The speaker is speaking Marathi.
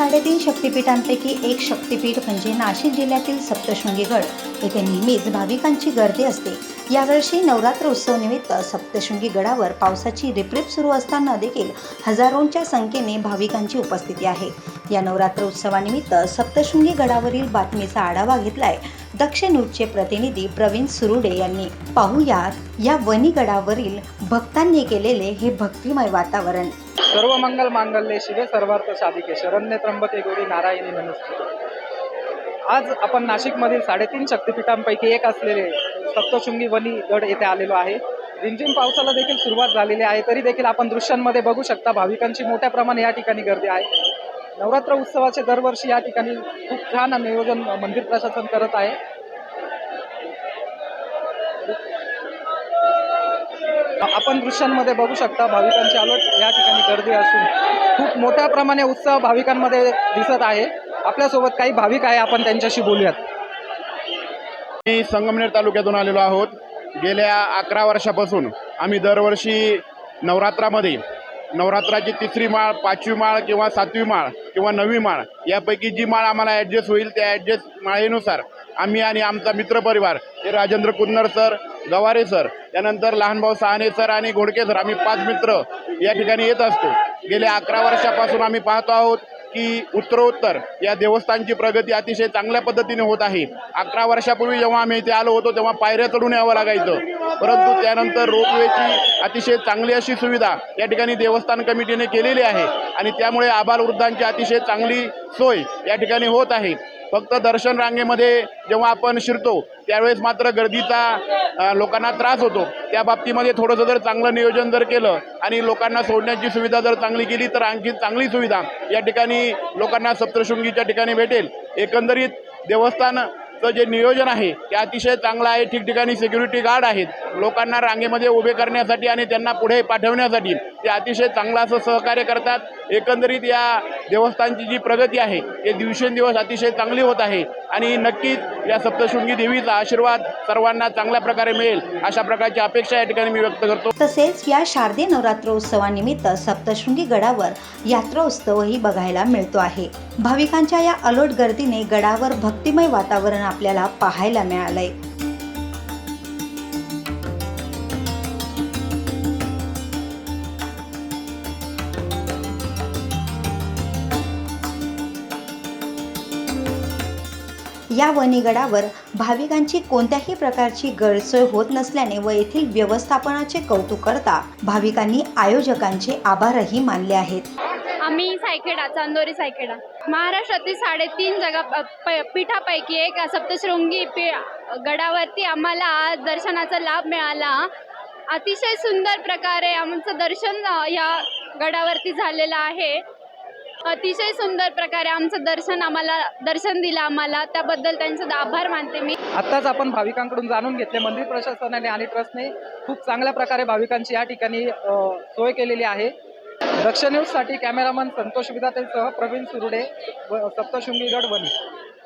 साडेतीन शक्तिपीठांपैकी एक शक्तिपीठ म्हणजे नाशिक जिल्ह्यातील सप्तशृंगीगड येथे नेहमीच भाविकांची गर्दी असते. यावर्षी नवरात्र उत्सव निमित्त सप्तशृंगी गडावर पावसाची रिपरिप सुरू असताना देखील हजारोंच्या संख्येने भाविकांची उपस्थिती आहे. या नवरात्र उत्सवानिमित्त सप्तशृंगी गडावरील बातमीचा आढावा घेतलाय दक्ष न्यूजचे प्रतिनिधी प्रवीण सुरुडे यांनी. पाहुयात या वनी गडावरील भक्तांनी केलेले हे भक्तिमय वातावरण. सर्व मंगल मांगल्ये शिवे सर्वार्थ साधिके. शरण्य त्र्यंबके गौरी नारायणी नमस्ते. आज आपण नाशिकमधील साडेतीन शक्तिपीठांपैकी एक असलेले सप्तशृंगी वनी गड येथे आलेलो आहे. रिमझिम पावसाला देखील सुरुवात झालेली आहे. तरी देखील आपण दृश्यांमध्ये बघू शकता भाविकांची मोठ्या प्रमाणे या ठिकाणी गर्दी आहे. नवरात्र उत्सवाचे दरवर्षी या ठिकाणी खूप छान नियोजन मंदिर प्रशासन करत आहे. आपण दृश्यांमध्ये बघू शकता भाविकांची आलोट या ठिकाणी गर्दी असून खूप मोठ्या प्रमाणे उत्साह भाविकांमध्ये दिसत आहे. आपल्यासोबत काही भाविक आहे आपण त्यांच्याशी बोलूयात. मी संगमनेर तालुक्यातून आलेलो आहोत. गेल्या अकरा वर्षापासून आम्ही दरवर्षी नवरात्रामध्ये नवरात्राची तिसरी माळ पाचवी माळ किंवा सातवी माळ किंवा नववी माळ यापैकी जी माळ आम्हाला ॲडजस्ट होईल त्या ॲडजस्ट माळेनुसार आम्ही आणि आमचा मित्रपरिवार हे राजेंद्र कुन्नर सर गवारे सर त्यानंतर लहानभाऊ सहाने सर आणि घोडके सर आम्ही पाच मित्र या ठिकाणी येत असतो. गेल्या अकरा वर्षापासून आम्ही पाहतो आहोत की उत्तरोत्तर या देवस्थानची प्रगती अतिशय चांगल्या पद्धतीने होत आहे. अकरा वर्षापूर्वी जेव्हा आम्ही इथे आलो होतो तेव्हा पायऱ्या चढून यावं लागायचं. परंतु त्यानंतर रोपवेची अतिशय चांगली अशी सुविधा या ठिकाणी देवस्थान कमिटीने केलेली आहे आणि त्यामुळे आबालवृद्धांची अतिशय चांगली सोय या ठिकाणी होत आहे. फक्त दर्शन रांगेमध्ये जेव्हा आपण शिरतो त्यावेळेस मात्र गर्दीचा लोकांना त्रास होतो. त्या बाबतीमध्ये थोडंसं जर चांगलं नियोजन जर केलं आणि लोकांना सोडण्याची सुविधा जर चांगली केली तर आणखी चांगली सुविधा या ठिकाणी लोकांना सप्तशृंगीच्या ठिकाणी भेटेल. एकंदरीत देवस्थान चं जे नियोजन आहे ते अतिशय चांगलं आहे. ठिकठिकाणी सिक्युरिटी गार्ड आहेत. लोकांना रांगेमध्ये उभे करण्यासाठी आणि त्यांना पुढे पाठवण्यासाठी ते अतिशय चांगलं असं सहकार्य करतात. एकंदरीत या देवस्थानची जी प्रगती आहे ते दिवसेंदिवस अतिशय चांगली होत आहे. आणि नक्कीच या सप्तशृंगी देवीचा आशीर्वाद सर्वांना चांगल्या प्रकारे मिळेल अशा प्रकारची अपेक्षा या ठिकाणी मी व्यक्त करतो. तसेच या शारदीय नवरात्रोत्सवानिमित्त सप्तशृंगी गडावर यात्रोत्सवही बघायला मिळतो आहे. भाविकांच्या या अलोट गर्दीने गडावर भक्तिमय वातावरण आपल्याला पाहायला मिळालंय. या वनीगडावर भाविकांची कोणत्याही प्रकारची गैरसोय होत नसल्याने व येथील व्यवस्थापनाचे कौतुक करता भाविकांनी आयोजकांचे आभारही मानले आहेत. आम्ही सायखेडा चांदोरी सायखेडा. महाराष्ट्रातील साडेतीन जगा प- प- पीठापैकी एक सप्तशृंगी पी गडावरती आम्हाला आज दर्शनाचा लाभ मिळाला. अतिशय सुंदर प्रकारे आमचं दर्शन या गडावरती झालेलं आहे. अतिशय सुंदर प्रकारे आमचं दर्शन आम्हाला दर्शन दिलं आम्हाला. त्याबद्दल त्यांचा आभार मानते मी. आत्ताच आपण भाविकांकडून जाणून घेतले. मंदिर प्रशासनाने आणि ट्रस्टने खूप चांगल्या प्रकारे भाविकांची या ठिकाणी सोय केलेली आहे. दक्ष न्यूजसाठी कॅमेरामन संतोष विधातेसह प्रवीण सुरुडे व सप्तशृंगीगड वनी